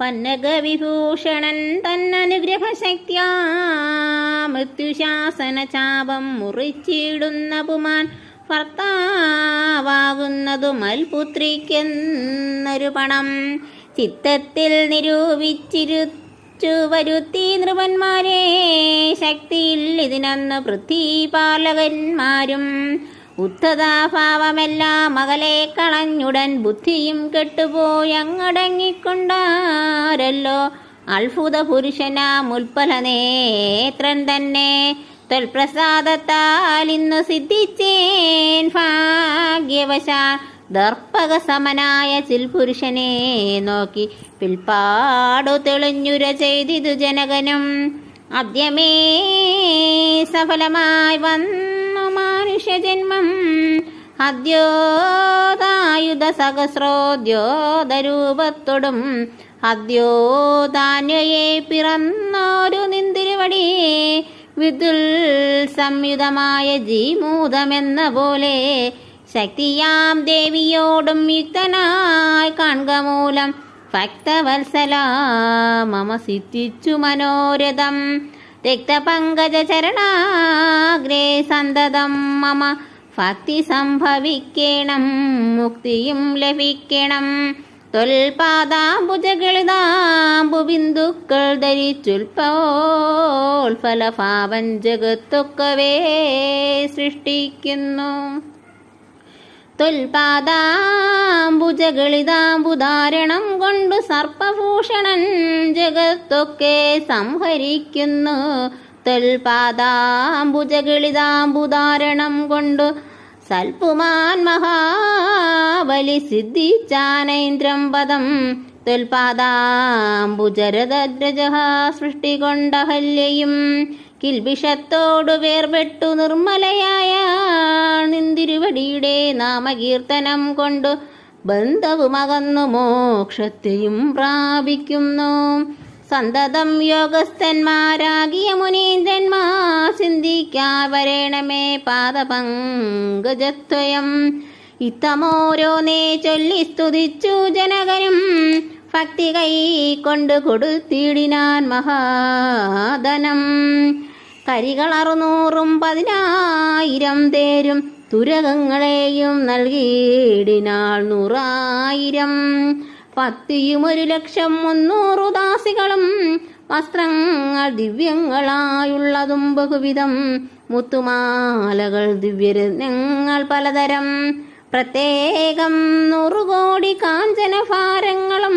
പന്നകവിഭൂഷണൻ തന്നനുഗ്രഹശക്തിയാ മൃത്യുശാസന ചാപം മുറിച്ചിടുന്ന പുമാൻ ഭർത്താവാകുന്നതു മൽപുത്രിക്കെന്നൊരു പണം ചിത്തത്തിൽ നിരൂപിച്ചിരുച്ചു വരുത്തി നൃപന്മാരെ. ശക്തിയിൽ ഇതിനന്ന് പൃഥ്വിപാലകന്മാരും ഉദ്ധതാഭാവമെല്ലാം മകളെ കളഞ്ഞുടൻ ബുദ്ധിയും കെട്ടുപോയങ്ങടങ്ങിക്കൊണ്ടാരല്ലോ അത്ഭുത പുരുഷനാം ഉൽപ്പല നേത്രൻ തന്നെ. തൊൽപ്രസാദത്താൽ ഇന്നു സിദ്ധിച്ചേൻ ഭാഗ്യവശാ ദർപ്പക സമനായ ചിൽപുരുഷനെ നോക്കി പിൽപ്പാടു തെളിഞ്ഞുര ചെയ്തിതു ജനകനും. ആദ്യമേ സഫലമായി വന്നു മാനുഷ്യജന്മം അദ്യോതായുധ സഹസ്രോദ്യോതരൂപത്തോടും അദ്യോതാന്യയെ പിറന്നോരു നിന്തിരുവടി. വിദുൽ സംയുതമായ ജീമൂതമെന്ന പോലെ ശക്തിയാം ദേവിയോടും യുക്തനായി കാണുക മൂലം ഭക്തവത്സല മമ സിദ്ധിച്ചു മനോരഥം. രക്തപങ്കജ ചരണാഗ്രേ സന്തതം മമ ഭക്തി സംഭവിക്കണം മുക്തിയും ലഭിക്കണം. തൊൽപാദാംബുജകളിതാംബുബിന്ദുക്കൾ ധരിച്ചുൽപോൽ ഫലഭാവൻ ജഗത്തൊക്കവേ സൃഷ്ടിക്കുന്നു. തൊൽപാദാംബുജകളിതാംബുധാരണം കൊണ്ടു സർപ്പഭൂഷണൻ ജഗത്തൊക്കെ സംഹരിക്കുന്നു. തൊൽപാദാംബുജകളിതാംബുധാരണം കൊണ്ടു സൽപുമാൻ മഹാബലി സിദ്ധിച്ചാനൈന്ദ്രം പദം. തൊൽപാദാംബുജരദ്രജ സൃഷ്ടി കൊണ്ടഹല്യയും കിൽബിഷത്തോടു വേർപെട്ടു നിർമ്മലയായ നിന്തിരുവടിയുടെ നാമകീർത്തനം കൊണ്ടു ബന്ധവുമകന്നു മോക്ഷത്തെയും പ്രാപിക്കുന്നു. സന്തതം യോഗസ്ഥന്മാരാകിയ മുനീന്ദ്രന്മാർ ചിന്തിക്കാ വരേണമേ പാദപങ്കജത്വയം. ഇത്തമോരോന്നേ ചൊല്ലി സ്തുതിച്ചു ജനകനും ഭക്തി കൈ കൊണ്ട് കൊടുത്തിടിനാൻ മഹാധനം. കരികൾ അറുന്നൂറും പതിനായിരം തേരും തുരകങ്ങളെയും നൽകിയിടിനാൾ നൂറായിരം. പത്തിയും ഒരു ലക്ഷം മുന്നൂറു ദാസികളും വസ്ത്രങ്ങൾ ദിവ്യങ്ങളായുള്ളതും ബഹുവിധം മുത്തുമാലകൾ ദിവ്യരത്നങ്ങൾ പലതരം. പ്രത്യേകം നൂറുകോടി കാഞ്ചനഭാരങ്ങളും